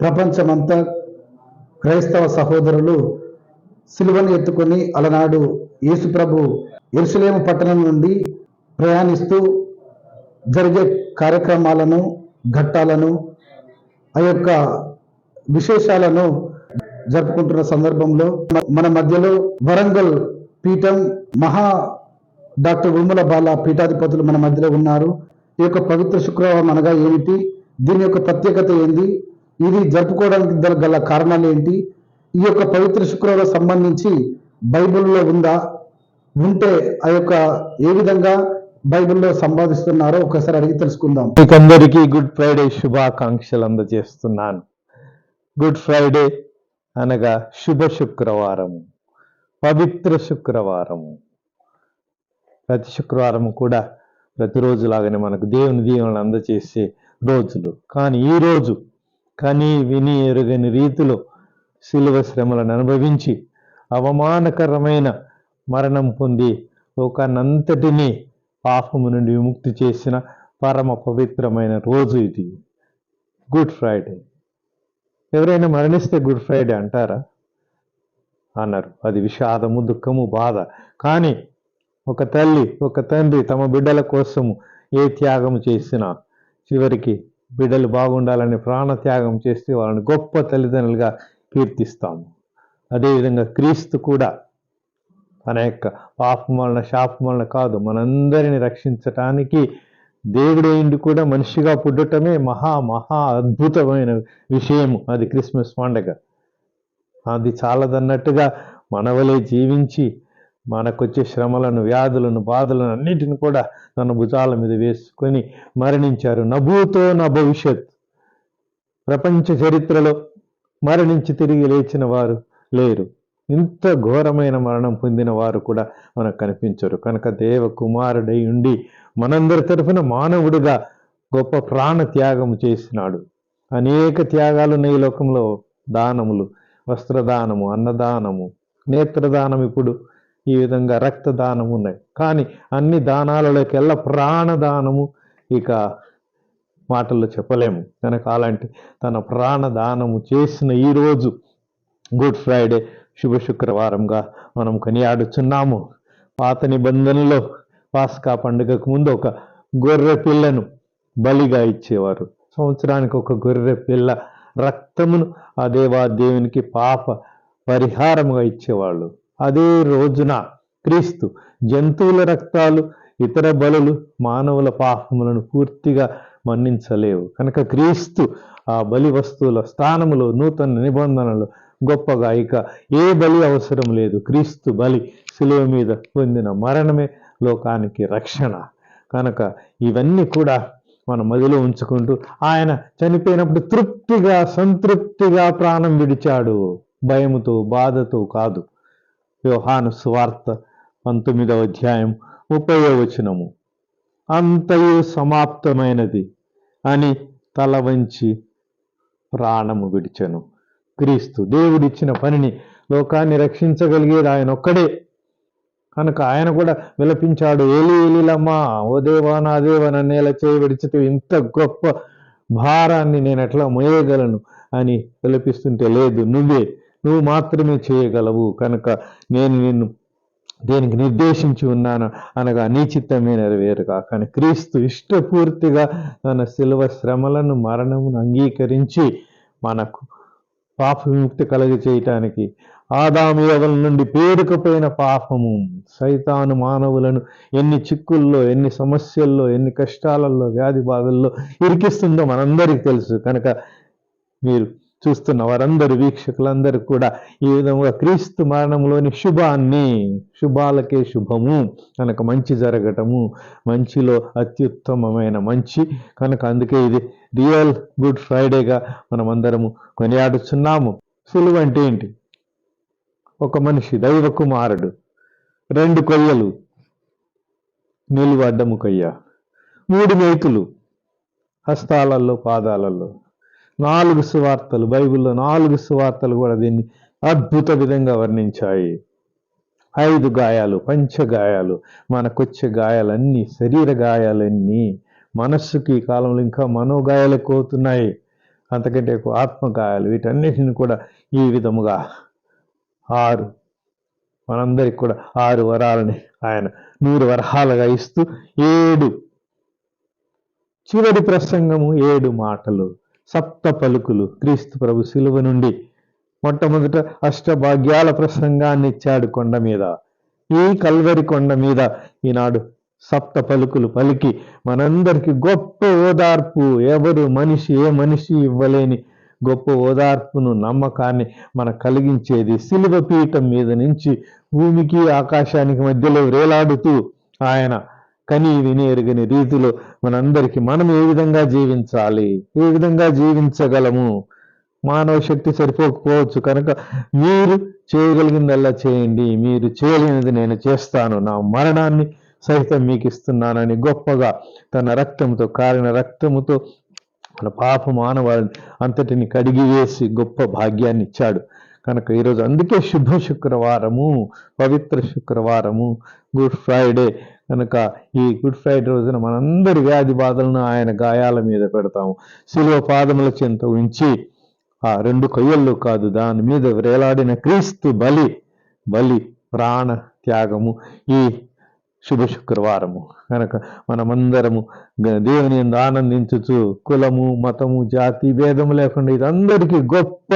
ప్రపంచమంతా క్రైస్తవ సహోదరులు సిలువను ఎత్తుకొని అలనాడు యేసుప్రభు ఎరుసలేము పట్టణం నుండి ప్రయాణిస్తూ జరిగే కార్యక్రమాలను ఘట్టాలను ఆ యొక్క విశేషాలను జరుపుకుంటున్న సందర్భంలో మన మధ్యలో వరంగల్ పీఠం మహా డాక్టర్ ఉమ్మల బాల పీఠాధిపతులు మన మధ్యలో ఉన్నారు. ఈ యొక్క పవిత్ర శుక్రవారం అనగా ఏమిటి? దీని యొక్క ప్రత్యేకత ఏంది? ఇది జరుపుకోవడానికి గల- గల కారణాలు ఏంటి? ఈ యొక్క పవిత్ర శుక్రవారం సంబంధించి బైబిల్లో ఉందా? ఉంటే ఆ యొక్క ఏ విధంగా బైబిల్లో సంపాదిస్తున్నారో ఒకసారి అడిగి తెలుసుకుందాం. మీకందరికీ గుడ్ ఫ్రైడే శుభాకాంక్షలు అందజేస్తున్నాను. గుడ్ ఫ్రైడే అనగా శుభ శుక్రవారము పవిత్ర శుక్రవారము ప్రతి శుక్రవారం కూడా ప్రతిరోజు లాగానే మనకు దేవుని దీవెనలు అందజేసే రోజులు. కానీ ఈ రోజు కని విని ఎరుగని రీతిలో శిలువ శ్రమలను అనుభవించి అవమానకరమైన మరణం పొంది లోకాన్నంతటినీ పాపము నుండి విముక్తి చేసిన పరమ పవిత్రమైన రోజు ఇది. Good Friday. ఎవరైనా మరణిస్తే గుడ్ ఫ్రైడే అంటారా? అన్నారు. అది విషాదము దుఃఖము బాధ. కానీ ఒక తల్లి ఒక తండ్రి తమ బిడ్డల కోసము ఏ త్యాగం చేసినా చివరికి బిడ్డలు బాగుండాలని ప్రాణ త్యాగం చేస్తే వాళ్ళని గొప్ప తల్లిదండ్రులుగా కీర్తిస్తాము. అదేవిధంగా క్రీస్తు కూడా తన యొక్క పాపమలన శాపమలన కాదు మనందరిని రక్షించటానికి దేవుడే ఇండి కూడా మనిషిగా పుట్టటమే మహా మహా అద్భుతమైన విషయము. అది క్రిస్మస్ పండగ. అది చాలదన్నట్టుగా మనవలే జీవించి మనకొచ్చే శ్రమలను వ్యాధులను బాధలను అన్నిటిని కూడా తన భుజాల మీద వేసుకొని మరణించారు. నభూతో నా భవిష్యత్. ప్రపంచ చరిత్రలో మరణించి తిరిగి లేచిన వారు లేరు. ఇంత ఘోరమైన మరణం పొందిన వారు కూడా మనకు కనిపించరు. కనుక దేవ కుమారుడై ఉండి మనందరి తరఫున మానవుడిగా గొప్ప ప్రాణ త్యాగం చేసినాడు. అనేక త్యాగాలు ఉన్నాయి ఈ లోకంలో. దానములు వస్త్రదానము అన్నదానము నేత్రదానం ఇప్పుడు ఈ విధంగా రక్తదానం ఉన్నాయి కానీ అన్ని దానాలలోకెల్లా ప్రాణదానము ఇక మాటల్లో చెప్పలేము. కనుక అలాంటి తన ప్రాణదానము చేసిన ఈరోజు గుడ్ ఫ్రైడే శుభ శుక్రవారంగా మనం కొనియాడుచున్నాము. పాత నిబంధనలో పాస్కా పండుగకు ముందు ఒక గొర్రె పిల్లను బలిగా ఇచ్చేవారు. సంవత్సరానికి ఒక గొర్రె పిల్ల రక్తమును ఆ దేవా దేవునికి పాప పరిహారముగా ఇచ్చేవాళ్ళు. అదే రోజున క్రీస్తు జంతువుల రక్తాలు ఇతర బలులు మానవుల పాపములను పూర్తిగా మన్నించలేవు. కనుక క్రీస్తు ఆ బలి వస్తువుల స్థానములో నూతన నిబంధనలు గొప్పగా ఇక ఏ బలి అవసరం లేదు. క్రీస్తు బలి శిలువ మీద పొందిన మరణమే లోకానికి రక్షణ. కనుక ఇవన్నీ కూడా మన మదిలో ఉంచుకుంటూ ఆయన చనిపోయినప్పుడు తృప్తిగా సంతృప్తిగా ప్రాణం విడిచాడు. భయముతో బాధతో కాదు. యోహాను సువార్త పంతొమ్మిదవ అధ్యాయం ముప్పై వచనము. అంతయు సమాప్తమైనది అని తల వంచి ప్రాణము విడిచెను. క్రీస్తు దేవుడిచ్చిన పనిని లోకాన్ని రక్షించగలిగేది ఆయన ఒక్కడే. కనుక ఆయన కూడా విలపించాడు ఏలి ఏలిలమ్మా ఓ దేవా నా దేవా నన్ను ఎలా చేయబడిచితే ఇంత గొప్ప భారాన్ని నేను ఎట్లా మోయగలను? అని విలపిస్తుంటే లేదు నువ్వే నువ్వు మాత్రమే చేయగలవు. కనుక నేను నిన్ను దేనికి నిర్దేశించి ఉన్నాను అనగా నీ చిత్తమే నెరవేరుగా. కానీ క్రీస్తు ఇష్టపూర్తిగా తన శిలువ శ్రమలను మరణమును అంగీకరించి మనకు పాప విముక్తి కలగ చేయటానికి ఆదాము నుండి పేరుకుపోయిన పాపము. సైతాను మానవులను ఎన్ని చిక్కుల్లో ఎన్ని సమస్యల్లో ఎన్ని కష్టాలలో వ్యాధి బాధల్లో ఇరికిస్తుందో మనందరికీ తెలుసు. కనుక మీరు చూస్తున్న వారందరు వీక్షకులందరూ కూడా ఈ విధంగా క్రీస్తు మరణంలోని శుభాన్ని శుభాలకే శుభము. కనుక మంచి జరగటము మంచిలో అత్యుత్తమమైన మంచి. కనుక అందుకే ఇది రియల్ గుడ్ ఫ్రైడేగా మనం అందరము కొనియాడుచున్నాము. సులువు అంటే ఏంటి? ఒక మనిషి దైవ కుమారుడు రెండు కొయ్యలు నిలువడ్డము కొయ్య మూడు మేకులు హస్తాలలో పాదాలలో. నాలుగు సువార్తలు బైబిల్లో నాలుగు సువార్తలు కూడా దీన్ని అద్భుత విధంగా వర్ణించాయి. ఐదు గాయాలు పంచగాయాలు మనకొచ్చే గాయాలన్నీ శరీర గాయాలన్నీ మనస్సుకి ఈ కాలంలో ఇంకా మనోగాయాలు కోతున్నాయి అవుతున్నాయి అంతకంటే ఎక్కువ ఆత్మగాయాలు వీటన్నిటిని కూడా ఈ విధముగా ఆరు మనందరికి కూడా ఆరు వరాలని ఆయన నూరు వరహాలుగా ఇస్తూ ఏడు చివరి ప్రసంగము ఏడు మాటలు. సప్త పలుకులు క్రీస్తు ప్రభు శిలువ నుండి మొట్టమొదట అష్టభాగ్యాల ప్రసంగాన్ని ఇచ్చాడు కొండ మీద ఈ కల్వరి కొండ మీద ఈనాడు సప్త పలుకులు పలికి మనందరికి గొప్ప ఓదార్పు. ఎవరు మనిషి ఏ మనిషి ఇవ్వలేని గొప్ప ఓదార్పును నమ్మకాన్ని మన కలిగించేది శిలువ పీఠం మీద నుంచి భూమికి ఆకాశానికి మధ్యలో వేలాడుతూ ఆయన కని విని ఎరుగని రీతిలో మనందరికీ మనం ఏ విధంగా జీవించాలి? ఏ విధంగా జీవించగలము? మానవ శక్తి సరిపోకపోవచ్చు కనుక మీరు చేయగలిగిందల్లా చేయండి. మీరు చేయలేనిది నేను చేస్తాను. నా మరణాన్ని సైతం మీకు ఇస్తున్నానని గొప్పగా తన రక్తంతో కారిన రక్తముతో మన పాప మానవాళిని అంతటిని కడిగివేసి గొప్ప భాగ్యాన్ని ఇచ్చాడు. కనుక ఈరోజు అందుకే శుభ శుక్రవారము పవిత్ర శుక్రవారము గుడ్ ఫ్రైడే. కనుక ఈ గుడ్ ఫ్రైడే రోజున మనందరి వ్యాధి బాధలను ఆయన గాయాల మీద పెడతాము. శిలువ పాదముల చెంత ఉంచి ఆ రెండు కొయ్యల్లో కాదు దాని మీద వేలాడిన క్రీస్తు బలి బలి ప్రాణ త్యాగము ఈ శుభ శుక్రవారము. కనుక మనమందరము దేవుని యందు ఆనందించుచు కులము మతము జాతి భేదము లేకుండా ఇదందరికీ గొప్ప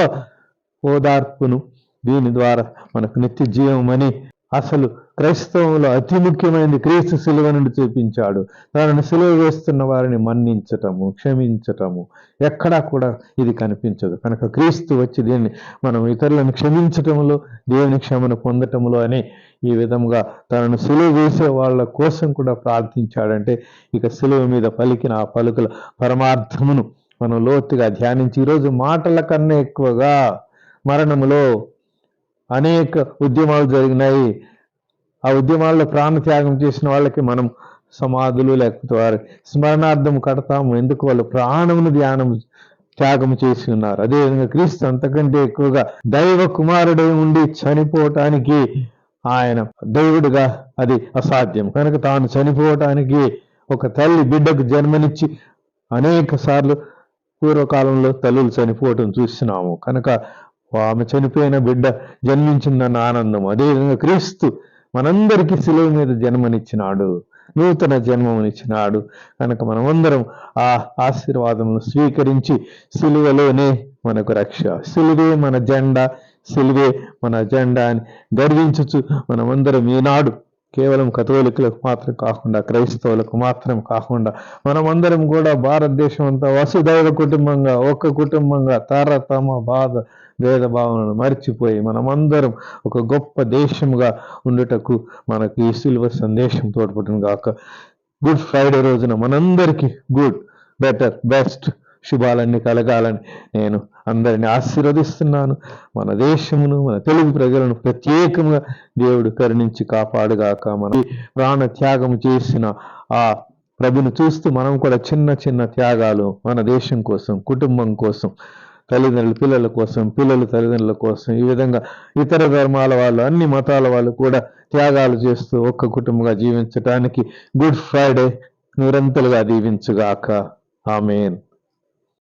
ఓదార్పును దీని ద్వారా మనకు నిత్య జీవమని అసలు క్రైస్తవంలో అతి ముఖ్యమైనది క్రీస్తు శిలువ నుండి చూపించాడు. దానిని సిలువ వేస్తున్న వారిని మన్నించటము క్షమించటము. ఎక్కడా కూడా ఇది కనిపించదు. కనుక క్రీస్తు వచ్చి దీన్ని మనం ఇతరులను క్షమించటంలో దేవుని క్షమను పొందటంలో అని ఈ విధంగా తనను సిలువ వేసే వాళ్ళ కోసం కూడా ప్రార్థించాడంటే ఇక సిలువ మీద పలికిన ఆ పలుకుల పరమార్థమును మనం లోతుగా ధ్యానించి ఈరోజు మాటల కన్నా ఎక్కువగా మరణములో అనేక ఉద్యమాలు జరిగినాయి. ఆ ఉద్యమాల్లో ప్రాణత్యాగం చేసిన వాళ్ళకి మనం సమాధులు లేకపోతే వారి స్మరణార్థం కడతాము. ఎందుకు? వాళ్ళు ప్రాణమును ధ్యానం త్యాగం చేసి ఉన్నారు. అదేవిధంగా క్రీస్తు అంతకంటే ఎక్కువగా దైవ కుమారుడై ఉండి చనిపోవటానికి ఆయన దైవుడిగా అది అసాధ్యం. కనుక తాను చనిపోవటానికి ఒక తల్లి బిడ్డకు జన్మనిచ్చి అనేక సార్లు పూర్వకాలంలో తల్లులు చనిపోవటం చూస్తున్నాము కనుక ఆమె చనిపోయిన బిడ్డ జన్మించిందన్న ఆనందం. అదేవిధంగా క్రీస్తు మనందరికీ శిలువ మీద జన్మనిచ్చినాడు. నూతన జన్మనిచ్చినాడు కనుక మనమందరం ఆ ఆశీర్వాదమును స్వీకరించి సిలువలోనే మనకు రక్ష. సిలువే మన జెండా సిలువే మన జెండా అని గర్వించుచు మనమందరం ఈనాడు కేవలం కథోలికులకు మాత్రం కాకుండా క్రైస్తవులకు మాత్రం కాకుండా మనమందరం కూడా భారతదేశం అంతా వసుదైవ కుటుంబంగా ఒక కుటుంబంగా తారతమ బాధ భేదభావనను మర్చిపోయి మనమందరం ఒక గొప్ప దేశముగా ఉండుటకు మనకు ఈ సిల్వ సందేశం తోడ్పడును గాక. గుడ్ ఫ్రైడే రోజున మనందరికీ గుడ్ బెటర్ బెస్ట్. శుభాలన్నీ కలగాలని నేను అందరిని ఆశీర్వదిస్తున్నాను. మన దేశమును మన తెలుగు ప్రజలను ప్రత్యేకంగా దేవుడు కరుణించి కాపాడుగాక మన ప్రాణ త్యాగం చేసిన ఆ ప్రభును చూస్తూ మనం కూడా చిన్న చిన్న త్యాగాలు మన దేశం కోసం కుటుంబం కోసం తల్లిదండ్రులు పిల్లల కోసం పిల్లలు తల్లిదండ్రుల కోసం ఈ విధంగా ఇతర ధర్మాల వాళ్ళు అన్ని మతాల వాళ్ళు కూడా త్యాగాలు చేస్తూ ఒక్క కుటుంబంగా జీవించటానికి గుడ్ ఫ్రైడే నిరంతలుగా దీవించుగాక. ఆమెన్.